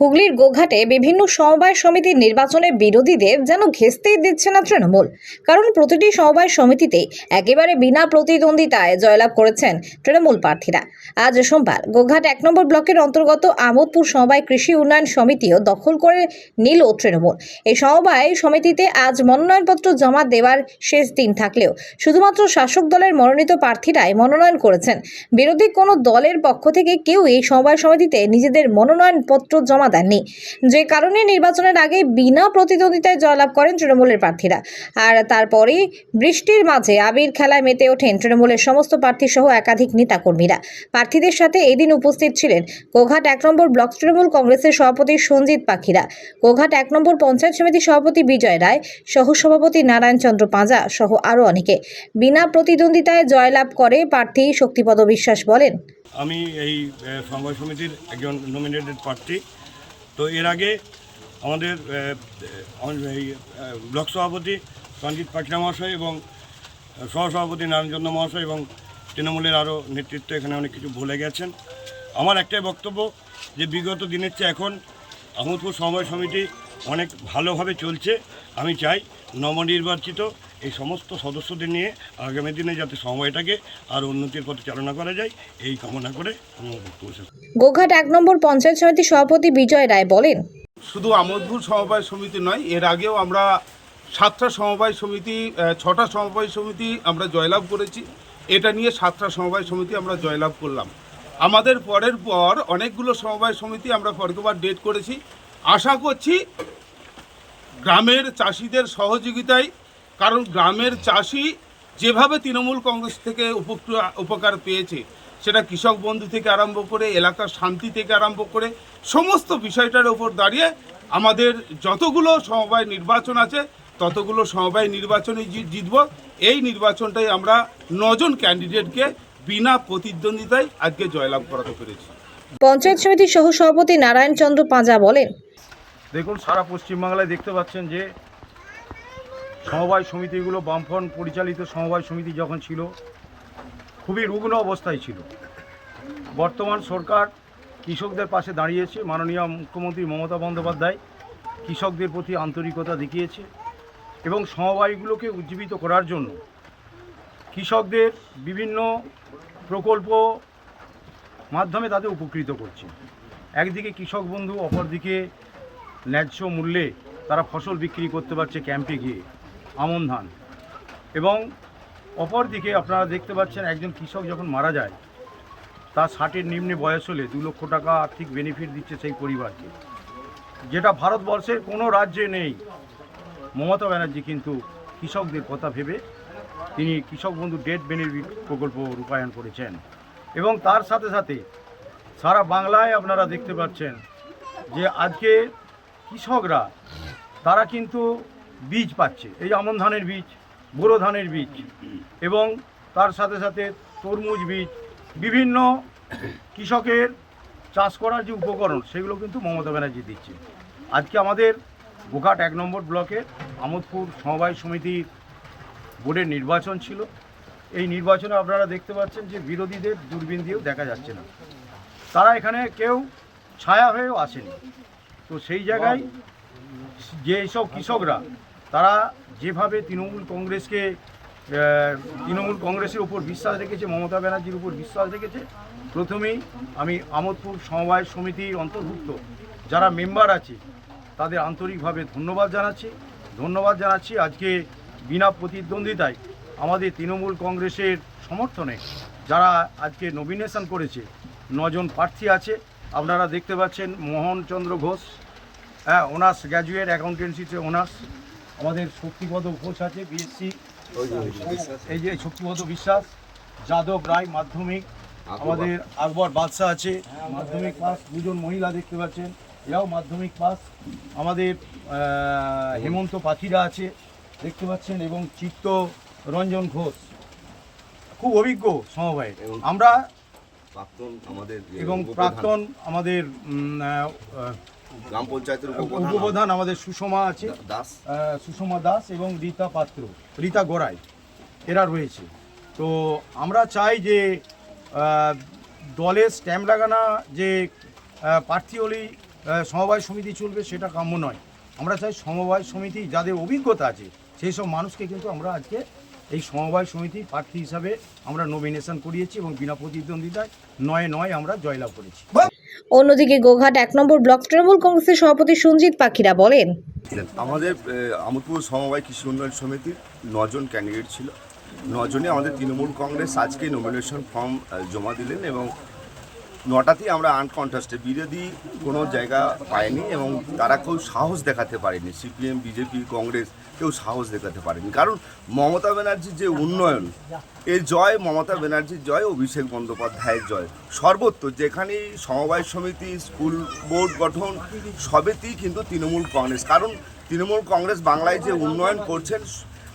হুগলির গোঘাটে বিভিন্ন সমবায় সমিতির নির্বাচনে বিরোধীদের যেন ঘেঁচতেই দিচ্ছে না তৃণমূল। কারণ প্রতিটি সমবায় সমিতিতে একেবারে বিনা প্রতিদ্বন্দ্বিতায় জয়লাভ করেছেন তৃণমূল প্রার্থীরা। আজ সোমবার গোঘাট এক নম্বর ব্লকের অন্তর্গত আমোদপুর সমবায় কৃষি উন্নয়ন সমিতিও দখল করে নিল তৃণমূল। এই সমবায় সমিতিতে আজ মনোনয়নপত্র জমা দেওয়ার শেষ দিন থাকলেও শুধুমাত্র শাসক দলের মনোনীত প্রার্থীরাই মনোনয়ন করেছেন। বিরোধী কোনো দলের পক্ষ থেকে কেউ এই সমবায় সমিতিতে নিজেদের মনোনয়নপত্র জমা দেননি। যে কারণে নির্বাচনের আগে বিনা প্রতিদ্বন্দ্বিতায় জয়লাভ করেন তৃণমূলের প্রার্থীরা। আর তারপরেই বৃষ্টির মাঝে আবির খেলায় মেতে ওঠেন তৃণমূলের সমস্ত প্রার্থী সহ একাধিক নেতাকর্মীরা। প্রার্থীদের সাথে এদিন উপস্থিত ছিলেন গোঘাট এক নম্বর ব্লক তৃণমূল কংগ্রেসের সভাপতি সঞ্জিত পাখিরা গোঘাট এক নম্বর পঞ্চায়েত সমিতির সভাপতি বিজয় রায়, সহ সভাপতি নারায়ণ চন্দ্র পাঁজা সহ আরও অনেকে। বিনা প্রতিদ্বন্দ্বিতায় জয়লাভ করে প্রার্থী শক্তিপদ বিশ্বাস বলেন। আমি এই সমবায় সমিতির একজন নমিনেটেড প্রার্থী। তো এর আগে আমাদের ব্লক সভাপতি সঞ্জিত পাখিরা মহাশয় এবং সহসভাপতি নারায়ণচন্দ্র মহাশয় এবং তৃণমূলের আরও নেতৃত্ব এখানে অনেক কিছু ভুলে গেছেন। আমার একটাই বক্তব্য যে বিগত দিনের চেয়ে এখন আহমদপুর সমবায় সমিতি অনেক ভালোভাবে চলছে। আমি চাই নবনির্বাচিত এই সমস্ত সদস্যদের নিয়ে আগামী দিনে যাতে সময়টাকে আর উন্নতির পথে চালনা করা যায় এই কামনা করে আমি আমার বক্তব্য শেষ করছি। গোঘাট এক নম্বর পঞ্চায়েত সমিতির সভাপতি বিজয় রায় বলেন শুধু আমোদপুর সমবায় সমিতি নয় এর আগেও আমরা সাতটা সমবায় সমিতি ছটা সমবায় সমিতি আমরা জয়লাভ করেছি। এটা নিয়ে সাতটা সমবায় সমিতি আমরা জয়লাভ করলাম। আমাদের পরের পর অনেকগুলো সমবায় সমিতি আমরা পরকবার ডেট করেছি। আশা করছি গ্রামের চাষিদের সহযোগিতায় কারণ গ্রামের চাষি যেভাবে তৃণমূল কংগ্রেস থেকে উপকৃত- উপকার পেয়েছে সেটা কৃষক বন্ধু থেকে আরম্ভ করে এলাকার শান্তি থেকে আরম্ভ করে সমস্ত বিষয়টার উপর দাঁড়িয়ে আমাদের যতগুলো সমবায় নির্বাচন আছে ততগুলো সমবায় নির্বাচনে জিতব। এই নির্বাচনটাই আমরা নজন ক্যান্ডিডেটকে বিনা প্রতিদ্বন্দ্বিতায় আজকে জয়লাভ করাতে পেরেছি। পঞ্চায়েত সমিতির সহ সভাপতি নারায়ণ চন্দ্র পাঁজা বলেন দেখুন সারা পশ্চিমবাংলায় দেখতে পাচ্ছেন যে সমবায় সমিতিগুলো বামফ্রন্ট পরিচালিত সমবায় সমিতি যখন ছিল, খুবই রুগ্ন অবস্থায় ছিল। বর্তমান সরকার কৃষকদের পাশে দাঁড়িয়েছে, মাননীয় মুখ্যমন্ত্রী মমতা বন্দ্যোপাধ্যায় কৃষকদের প্রতি আন্তরিকতা দেখিয়েছে এবং সমবায়গুলোকে উজ্জীবিত করার জন্য কৃষকদের বিভিন্ন প্রকল্প মাধ্যমে তাদের উপকৃত করছে। একদিকে কৃষক বন্ধু, অপরদিকে ন্যায্য মূল্যে তারা ফসল বিক্রি করতে পারছে ক্যাম্পে গিয়ে। আমন ধান। এবং অপরদিকে আপনারা দেখতে পাচ্ছেন একজন কৃষক যখন মারা যায়, তার ষাটের নিম্নে বয়স হলে দু লক্ষ টাকা আর্থিক বেনিফিট দিচ্ছে সেই পরিবারকে। যেটা ভারতবর্ষের কোনো রাজ্যে নেই। মমতা ব্যানার্জি কিন্তু কৃষকদের কথা ভেবে তিনি কৃষক বন্ধু ডেট বেনিফিট প্রকল্প রূপায়ণ করেছেন। এবং তার সাথে সাথে সারা বাংলায় আপনারা দেখতে পাচ্ছেন যে আজকে কৃষকরা, তারা কিন্তু বীজ পাচ্ছে। এই আমন ধানের বীজ, বোরো ধানের বীজ এবং তার সাথে সাথে তরমুজ বীজ, বিভিন্ন কৃষকের চাষ করার যে উপকরণ, সেগুলো কিন্তু মমতা ব্যানার্জি দিচ্ছে। আজকে আমাদের গোঘাট এক নম্বর ব্লকের আমোদপুর সমবায় সমিতির বোর্ডের নির্বাচন ছিল। এই নির্বাচনে আপনারা দেখতে পাচ্ছেন যে বিরোধীদের দূরবীন দিয়েও দেখা যাচ্ছে না। তারা এখানে কেউ ছায়া হয়েও আসেনি। তো সেই জায়গায় যে সব কৃষকরা তারা যেভাবে তৃণমূল কংগ্রেসকে তৃণমূল কংগ্রেসের উপর বিশ্বাস রেখেছে, মমতা ব্যানার্জির উপর বিশ্বাস রেখেছে, প্রথমেই আমি আমোদপুর সমবায় সমিতির অন্তর্ভুক্ত যারা মেম্বার আছে, তাদের আন্তরিকভাবে ধন্যবাদ জানাচ্ছি। ধন্যবাদ জানাচ্ছি আজকে বিনা প্রতিদ্বন্দ্বিতায় আমাদের তৃণমূল কংগ্রেসের সমর্থনে যারা আজকে নমিনেশন করেছে, নজন প্রার্থী আছে। আপনারা দেখতে পাচ্ছেন মোহনচন্দ্র ঘোষ হ্যাঁ অনার্স গ্র্যাজুয়েট অ্যাকাউন্টেন্সিতে অনার্স আমাদের শক্তিপদ ঘোষ আছে বিএসসি এই যে শক্তিপদ বিশ্বাস যাদব রায় মাধ্যমিক। আমাদের আকবর বাদশাহ আছে মাধ্যমিক পাস দুজন মহিলা দেখতে পাচ্ছেন এরাও মাধ্যমিক পাস আমাদের হেমন্ত পাখিরা আছে দেখতে পাচ্ছেন এবং চিত্ত রঞ্জন ঘোষ। খুব অভিজ্ঞ সমবায়। আমরা প্রাক্তন আমাদের এবং প্রাক্তন আমাদের গ্রাম পঞ্চায়েতের উপপ্রধান আমাদের সুষমা আছে। দাস। সুষমা দাস এবং রীতা পাত্র রীতা গড়াই এরা রয়েছে। তো আমরা চাই যে দলের স্ট্যাম্প লাগানা যে প্রার্থী হলেই সমবায় সমিতি চলবে সেটা কাম্য নয়। আমরা চাই সমবায় সমিতি যাদের অভিজ্ঞতা আছে সেই সব মানুষকে কিন্তু আমরা আজকে এই সমবায় সমিতি প্রার্থী হিসাবে আমরা নমিনেশন করিয়েছি এবং বিনা প্রতিদ্বন্দ্বিতায় নয় নয় আমরা জয়লাভ করেছি। অন্যদিকে গোঘাট এক নম্বর ব্লক তৃণমূল কংগ্রেসের সভাপতি সঞ্জিত পাখিরা বলেন, আমাদের আমোদপুর সমবায় কৃষি উন্নয়ন সমিতির নজন ক্যান্ডিডেট ছিল। নজনে আমাদের তৃণমূল কংগ্রেস আজকে নমিনেশন ফর্ম জমা দিলেন এবং নটাতেই আমরা আনকন্টাস্টে বিরোধী কোনো জায়গা পায়নি এবং তারা কেউ সাহস দেখাতে পারেনি। সিপিএম, বিজেপি, কংগ্রেস কেউ সাহস দেখাতে পারেনি। কারণ মমতা ব্যানার্জির যে উন্নয়ন, এর জয় মমতা ব্যানার্জির জয়, অভিষেক বন্দ্যোপাধ্যায়ের জয়। সর্বত্র যেখানেই সমবায় সমিতি, স্কুল বোর্ড গঠন, সবেতেই কিন্তু তৃণমূল কংগ্রেস। কারণ তৃণমূল কংগ্রেস বাংলায় যে উন্নয়ন করছেন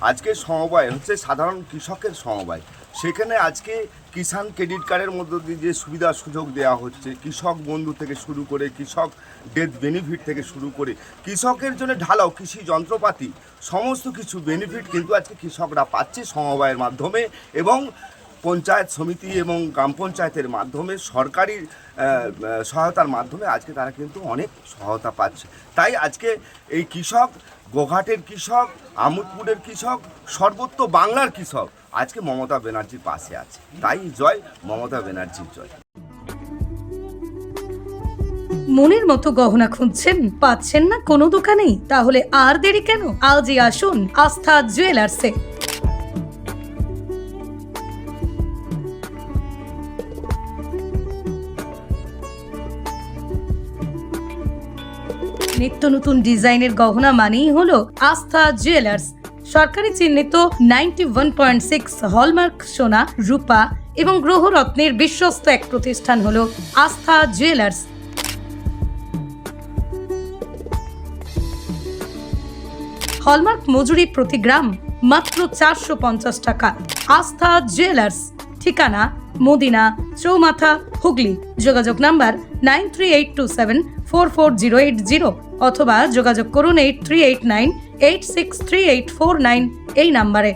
আজকে সমবায় হচ্ছে সাধারণ কৃষকের সমবায়। সেখানে আজকে কিষাণ ক্রেডিট কার্ডের মধ্য দিয়ে যে সুবিধা সুযোগ দেওয়া হচ্ছে, কৃষক বন্ধু থেকে শুরু করে, কৃষক ডেথ বেনিফিট থেকে শুরু করে, কৃষকের জন্য ঢালাও, কৃষি যন্ত্রপাতি, সমস্ত কিছু বেনিফিট কিন্তু আজকে কৃষকরা পাচ্ছে সমবায়ের মাধ্যমে এবং পঞ্চায়েত সমিতি এবং গ্রাম পঞ্চায়েতের মাধ্যমে, সরকারি সহায়তার মাধ্যমে আজকে তারা কিন্তু অনেক সহায়তা পাচ্ছে। তাই আজকে এই কৃষক, গোঘাটের কৃষক, আমুদপুরের কৃষক সর্বত্র বাংলার কৃষক আজকে মমতা ব্যানার্জির পাশে আছে। তাই জয় মমতা ব্যানার্জির জয়। মনের মতো গহনা খুঁজছেন, পাচ্ছেন না কোনো দোকানেই। তাহলে আর দেরি কেন? আজই আসুন আস্থা জুয়েলার্সে। নিত্য নতুন ডিজাইনের গহনা মানেই হলো আস্থা জুয়েলার্স। সরকারি চিহ্নিত ninety one point six hallmark সোনা, রূপা এবং গ্রহরত্নের বিশ্বস্ত এক প্রতিষ্ঠান হলো আস্থা জুয়েলার্স। হলমার্ক মজুরি প্রতি গ্রাম মাত্র চারশো পঞ্চাশ টাকা। আস্থা জুয়েলার্স, ঠিকানা মদিনা, চৌমাথা, হুগলি। যোগাযোগ number nine three eight two seven four four zero eight zero অথবা যোগাযোগ করুন eight three eight nine eight six three eight four nine এই নাম্বারে।